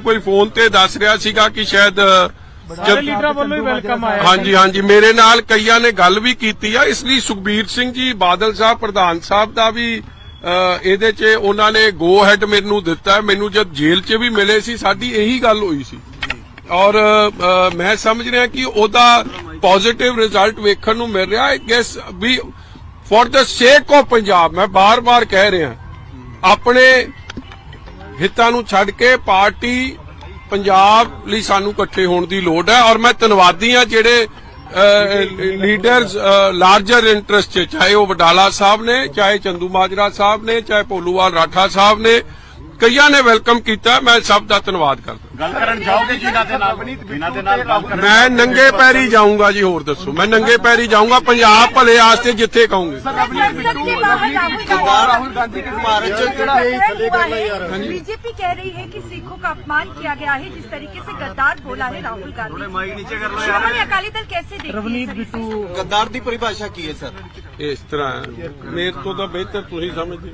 ਕੋਈ ਫੋਨ ਤੇ ਦੱਸ ਰਿਹਾ ਸੀਗਾ ਕਿ ਸ਼ਾਇਦ ਸਾਰੇ ਲੀਡਰਾਂ ਵੱਲੋਂ ਹੀ ਵੈਲਕਮ ਆਇਆ ਹਾਂਜੀ ਹਾਂਜੀ ਮੇਰੇ ਨਾਲ ਕਈਆਂ ਨੇ ਗੱਲ ਵੀ ਕੀਤੀ ਆ। ਇਸ ਲਈ ਸੁਖਬੀਰ ਸਿੰਘ ਜੀ ਬਾਦਲ ਸਾਹਿਬ ਪ੍ਰਧਾਨ ਸਾਹਿਬ ਦਾ ਵੀ ਇਹਦੇ 'ਚ ਉਹਨਾਂ ਨੇ ਗੋ ਹੈਡ ਮੈਨੂੰ ਦਿੱਤਾ। ਮੈਨੂੰ ਜਦ ਜੇਲ੍ਹ 'ਚ ਵੀ ਮਿਲੇ ਸੀ ਸਾਡੀ ਇਹੀ ਗੱਲ ਹੋਈ ਸੀ। ਔਰ ਮੈਂ ਸਮਝ ਰਿਹਾ ਕਿ ਉਹਦਾ ਪੋਜ਼ਿਟਿਵ ਰਿਜ਼ਲਟ ਵੇਖਣ ਨੂੰ ਮਿਲ ਰਿਹਾ। I guess we for the sake of Punjab ਮੈਂ ਬਾਰ-ਬਾਰ ਕਹਿ ਰਿਹਾ। ਆਪਣੇ ਹਿੱਤਾਂ ਨੂੰ ਛੱਡ ਕੇ ਪਾਰਟੀ ਪੰਜਾਬ ਲਈ ਸਾਨੂੰ ਇਕੱਠੇ ਹੋਣ ਦੀ ਲੋੜ ਹੈ ਔਰ ਮੈਂ ਧੰਨਵਾਦੀ ਹਾਂ ਜਿਹੜੇ ਲੀਡਰਸ ਲਾਰਜਰ ਇੰਟਰਸਟ ਚਾਹੇ ਉਹ ਵਡਾਲਾ ਸਾਹਿਬ ਨੇ, ਚਾਹੇ ਚੰਦੂ ਮਾਜਰਾ ਸਾਹਿਬ ਨੇ, ਚਾਹੇ ਭੋਲੂਵਾਲ ਰਾਠਾ ਸਾਹਿਬ ਨੇ ਕਈਆਂ ਨੇ ਵੈਲਕਮ ਕੀਤਾ ਮੈਂ ਸਭ ਦਾ ਧੰਨਵਾਦ ਕਰਦਾ ਗੱਲ ਕਰਨ ਜਾਓਗੇ ਜਿਨ੍ਹਾਂ ਦੇ ਨਾਲ ਜਿਨ੍ਹਾਂ ਦੇ ਨਾਲ ਗੱਲ ਕਰਨ ਮੈਂ ਨੰਗੇ ਪੈਰੀ ਜਾਊਂਗਾ ਜੀ ਹੋਰ ਦੱਸੋ ਮੈਂ ਨੰਗੇ ਪੈਰੀ ਜਾਊਂਗਾ ਪੰਜਾਬ ਭਲੇ ਆਸਤੇ ਜਿੱਥੇ ਕਹੋਗੇ संसद के बाहर राहुल गांधी के भारत बीजेपी कह रही है कि सिखों का अपमान किया गया है जिस तरीके से गद्दार बोला है राहुल गांधी शिरोमणि अकाली दल कैसे देखती है ਰਵਨੀਤ सर इस ਬਿੱਟੂ ਗੱਦਾਰ ਦੀ ਪਰਿਭਾਸ਼ਾ ਕੀ ਹੈ ਸਰ ਇਸ ਤਰ੍ਹਾਂ ਹੈ। ਮੇਰੇ ਤੋਂ ਤਾਂ ਬਿਹਤਰ ਤੁਸੀਂ ਸਮਝਦੇ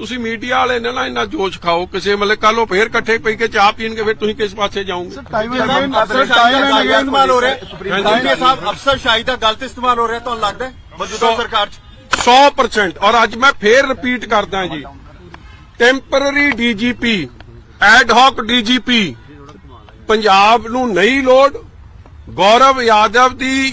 ਤੁਸੀਂ ਮੀਡੀਆ ਵਾਲੇ ਨੇ ਨਾ ਇਹਨਾਂ ਜੋਸ਼ ਖਾਓ ਕਿਸੇ ਮਤਲਬ ਕੱਲ ਉਹ ਫੇਰ ਇਕੱਠੇ ਪਈ ਕੇ ਚਾਹ ਪੀਣਗੇ ਫਿਰ ਤੁਸੀਂ ਕਿਸ ਪਾਸੇ ਜਾਓਗੇ? ਟਾਈਮ ਐਂਡ ਅਗੇਨ ਅਫਸਰ ਸ਼ਾਹੀ ਦਾ ਗੱਲ ਇਸਤੇਮਾਲ ਹੋ ਰਿਹਾ। ਹੈ ਐਮਪੀ ਸਾਹਿਬ ਅਫਸਰ ਸ਼ਾਹੀ ਦਾ ਗਲਤ ਇਸਤੇਮਾਲ ਹੋ ਰਿਹਾ ਤੁਹਾਨੂੰ ਲੱਗਦਾ ਹੈ? ਮੌਜੂਦਾ ਸੋ- ਸਰਕਾਰ 'ਚ। 100% ਔਰ ਅੱਜ ਮੈਂ ਫੇਰ ਰਿਪੀਟ ਕਰਦਾ ਜੀ। Temporary DGP ad hoc DGP Punjab ਨੂੰ ਨਹੀਂ ਲੋੜ। ਗੌਰਵ ਯਾਦਵ ਦੀ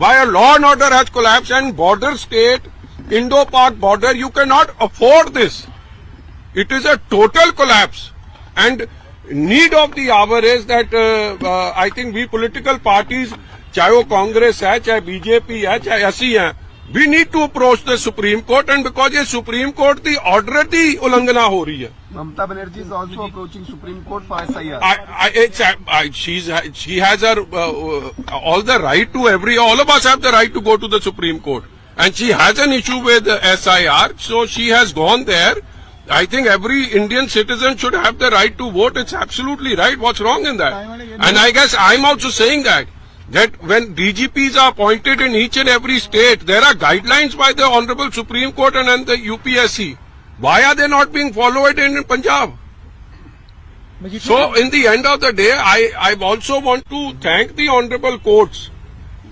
why a law and order has collapsed. And border state, Indo-Pak border, you cannot afford this. It is a total collapse. And need of the hour is that uh, uh, I think we political parties, चाहे वो कांग्रेस है चाहे BJP है चाहे ਅਸੀਂ हैं we need to approach the Supreme Court and because the Supreme Court की order की उल्लंघना हो Banerjee is also approaching Supreme Court for SIR. She has uh, uh, all the right to every. All of us have the right to go to the Supreme Court, and she has an issue with SIR, so she has gone there. I think every Indian citizen should have the right to vote. It's absolutely right. What's wrong in that? And I guess I'm also saying that. that when DGPs are appointed in each and every state, there are guidelines by the Honorable Supreme Court and, and the UPSC. Why are they not being followed in Punjab? So, in the end of the day, I, I also want to thank the honorable courts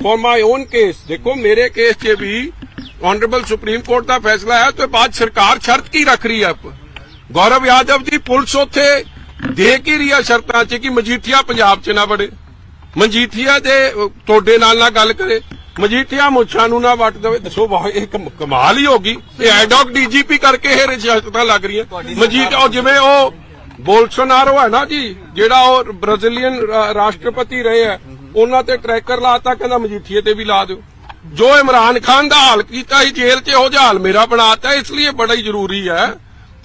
for my own case. देखो मेरे case 'ਚ ਵੀ honorable supreme court ਦਾ ਫੈਸਲਾ ਹੈ ਤੇ ਬਾਅਦ ਸਰਕਾਰ ਸ਼ਰਤ ਕੀ ਰੱਖ ਰਹੀ ਹੈ ਗੌਰਵ ਯਾਦਵ ਦੀ ਪੁਲਿਸ ਉੱਥੇ ਦੇ ਕੀ ਰਹੀ ਹੈ ਸ਼ਰਤਾਂ 'ਚ ਕਿ ਮਜੀਠੀਆ ਪੰਜਾਬ 'ਚ ਨਾ ਵੜੇ ਮਜੀਠੀਆ ਦੇ ਤੁਹਾਡੇ ਨਾਲ ਨਾ ਗੱਲ ਕਰੇ। ਮਜੀਠੀਆ ਮੁੱਛਾਂ ਨੂੰ ਨਾ ਵੱਟ ਦੇਵੇ ਦੱਸੋ ਵਾਹ ਇਹ ਕਮ- ਕਮਾਲ ਹੀ ਹੋਗੀ ਇਹ ਐਡੌਕ ਡੀਜੀਪੀ ਕਰਕੇ ਇਹ ਰਿਸ਼ਤਤਾਂ ਲੱਗ ਰਹੀਆਂ। ਮਜੀਠੀਆ ਉਹ ਜਿਵੇਂ ਉਹ ਬੋਲਸੋਨਾਰੋ ਹੈ ਨਾ ਜੀ ਜਿਹੜਾ ਉਹ ਬ੍ਰਾਜ਼ੀਲੀਅਨ ਰਾਸ਼ਟਰਪਤੀ ਰਹੇ ਆ ਉਹਨਾਂ ਤੇ ਟਰੈਕਰ ਲਾਤਾ ਕਹਿੰਦਾ ਮਜੀਠੀਏ ਤੇ ਵੀ ਲਾ ਦਿਓ। ਜੋ ਇਮਰਾਨ ਖਾਨ ਦਾ ਹਾਲ ਕੀਤਾ ਸੀ ਜੇਲ੍ਹ 'ਚ ਉਹ ਹਾਲ ਮੇਰਾ ਬਣਾਤਾ ਇਸ ਲਈ ਬੜਾ ਹੀ ਜ਼ਰੂਰੀ ਹੈ।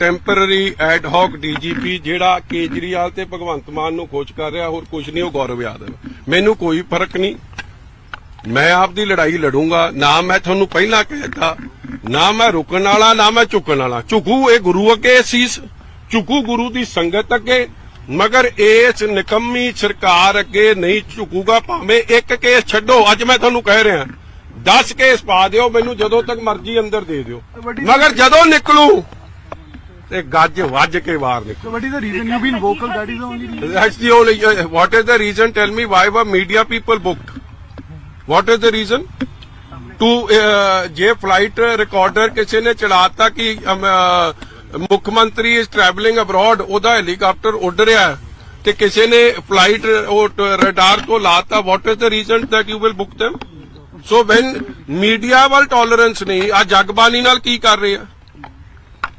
ਟੈਂਪਰਰੀ ਐਡ ਹੌਕ ਡੀਜੀਪੀ ਜਿਹੜਾ ਕੇਜਰੀਵਾਲ ਤੇ ਭਗਵੰਤ ਮਾਨ ਨੂੰ ਖੋਜ ਕਰ ਰਿਹਾ ਹੋਰ ਕੁਝ ਨਹੀਂ ਉਹ ਗੌਰਵ ਯਾਦਵ। ਮੈਨੂੰ ਕੋਈ ਫ਼ਰਕ ਨਹੀਂ। ਮੈਂ ਆਪਦੀ ਲੜਾਈ ਲੜੂੰਗਾ ਨਾ ਮੈਂ ਤੁਹਾਨੂੰ ਪਹਿਲਾਂ ਕਹਿਤਾ ਨਾ ਮੈਂ ਰੁਕਣ ਵਾਲਾ ਨਾ ਮੈਂ ਝੁਕਣ ਵਾਲਾ। ਝੁਕੂ ਇਹ ਗੁਰੂ ਅੱਗੇ ਸੀਸ ਝੁਕੂ ਗੁਰੂ ਦੀ ਸੰਗਤ ਅੱਗੇ ਮਗਰ ਇਸ ਨਿਕੰਮੀ ਸਰਕਾਰ ਅੱਗੇ ਨਹੀਂ ਝੁਕੂਗਾ ਭਾਵੇਂ ਇੱਕ ਕੇਸ ਛੱਡੋ ਅੱਜ ਮੈਂ ਤੁਹਾਨੂੰ ਕਹਿ ਰਿਹਾ। 10 ਕੇਸ ਪਾ ਦਿਓ ਮੈਨੂੰ ਜਦੋਂ ਤੱਕ ਮਰਜ਼ੀ ਅੰਦਰ ਦੇ ਦਿਓ। ਮਗਰ ਜਦੋਂ ਨਿਕਲੂ ਤੇ ਗੱਜ ਵੱਜ ਕੇ ਬਾਹਰ ਨਿਕਲੂ So what is the reason you've been vocal? That is the only reason. That's the only. Uh, what is the reason? Tell me why were media people booked? What is the reason? To uh, ਜੇ flight recorder ਕਿਸੇ ਨੇ ਚਲਾਤਾ ਕਿ ਅਮ, ਅਹ, ਮੁੱਖ ਮੰਤਰੀ ਇਸ travelling abroad ਉਹਦਾ helicopter ਉੱਡ ਰਿਹਾ ਹੈ ਤੇ ਕਿਸੇ ਨੇ ਫਲਾਈਟ ਉਹ ਰਡਾਰ ਤੋਂ ਲਾਤਾ what is the reason that you will book them so when media ਵੱਲ ਟੋਲਰੈਂਸ ਨਹੀਂ ਆ ਜਗਬਾਨੀ ਨਾਲ ਕੀ ਕਰ ਰਹੇ ਆ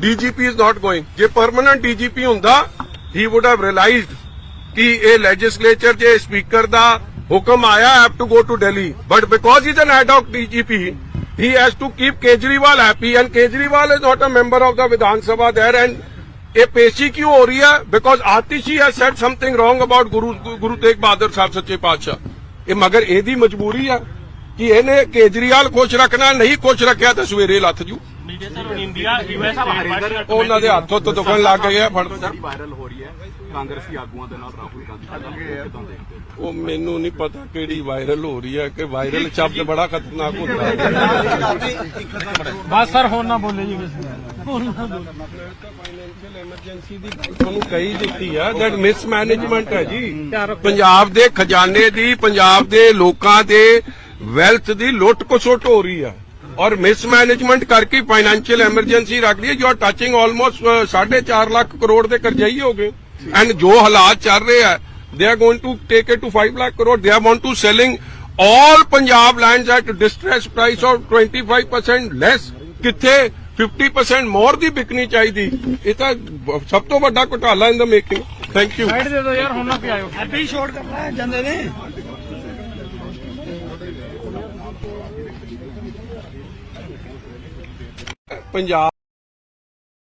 DGP is not going ਜੇ ਪਰਮਨੈਂਟ ਡੀਜੀਪੀ ਹੁੰਦਾ ਹੀ ਊਡ ਹੈਵ ਰਿਅਲਾਈਜ਼ਡ ਕਿ ਇਹ ਲੈਜਿਸਲੇਚਰ ਜੇ ਸਪੀਕਰ ਦਾ ਹੁਕਮ ਆਇਆ have to go to Delhi but because he is an ad hoc DGP he has to keep Kejriwal happy and Kejriwal is not a member of the Vidhan Sabha there and ये पेशी क्यों हो रही है because Atishi has said something wrong about Guru Guru Tegh बहादुर साहब सच्चे ਪਾਤਸ਼ਾਹ ਇਹ ਮਗਰ ਇਹਦੀ ਮਜਬੂਰੀ ਆ ਕਿ ਇਹਨੇ ਕੇਜਰੀਵਾਲ ਖੁਸ਼ ਰੱਖਣਾ ਨਹੀਂ ਖੁਸ਼ ਰੱਖਿਆ ਤਾਂ ਸਵੇਰੇ ਲੱਥ ਜੂ ਯੂਐਸ ਉਹਨਾਂ ਦੇ ਹੱਥੋਂ ਤੋਂ ਦੁਖਣ ਲੱਗ ਗਏ ਆ ਫੜ ਵਾਇਰਲ ਹੋ ਰਹੀ ਹੈ। ਕਾਂਗਰਸੀ ਆਗੂਆਂ ਦੇ ਨਾਲ ਰਾਹੁਲ ਗਾਂਧੀ ਕਿਦਾਂ ਦੇ ਉਹ ਮੈਨੂੰ ਨਹੀਂ ਪਤਾ ਕਿਹੜੀ ਵਾਇਰਲ ਹੋ ਰਹੀ ਹੈ ਕਿ ਵਾਇਰਲ ਸ਼ਬਦ ਬੜਾ ਖਤਰਨਾਕ ਹੁੰਦਾ ਹੈ। ਬਸ ਸਰ ਹੁਣ ਨਾ ਬੋਲੇ ਜੀ ਕਿਸੇ ਫਾਈਨੈਂਸ਼ੀਅਲ ਐਮਰਜੈਂਸੀ ਦੀ ਗੱਲ ਤੁਹਾਨੂੰ ਕਹੀ ਦਿੱਤੀ ਆ ਦੈਟ ਮਿਸਮੈਨੇਜਮੈਂਟ ਹੈ ਜੀ। ਪੰਜਾਬ ਦੇ ਖਜ਼ਾਨੇ ਦੀ ਪੰਜਾਬ ਦੇ ਲੋਕਾਂ ਦੇ ਵੈਲਥ ਦੀ ਲੁੱਟ ਖਸੁੱਟ ਹੋ ਰਹੀ ਆ। ਔਰ ਮਿਸਮੈਨੇਜਮੈਂਟ ਕਰਕੇ financial emergency almost 4.5 lakh crore ਦੇ ਕਰਜ਼ਾਈ ਹੋ ਗਏ ਐਂਡ ਜੋ ਹਾਲਾਤ ਚੱਲ ਰਹੇ ਆ they are going to take it to 5 lakh crore they are want to selling all punjab lands at distress price of 25% less ਕਿੱਥੇ 50% ਮੋਰ ਦੀ ਵਿਕਣੀ ਚਾਹੀਦੀ ਇਹ ਤਾਂ ਸਭ ਤੋਂ ਵੱਡਾ ਘੁਟਾਲਾ in the making thank you side ਦੇ ਦਿਓ ਯਾਰ ਹੁਣ ਨਾ ਪਿਆਇਓ 本家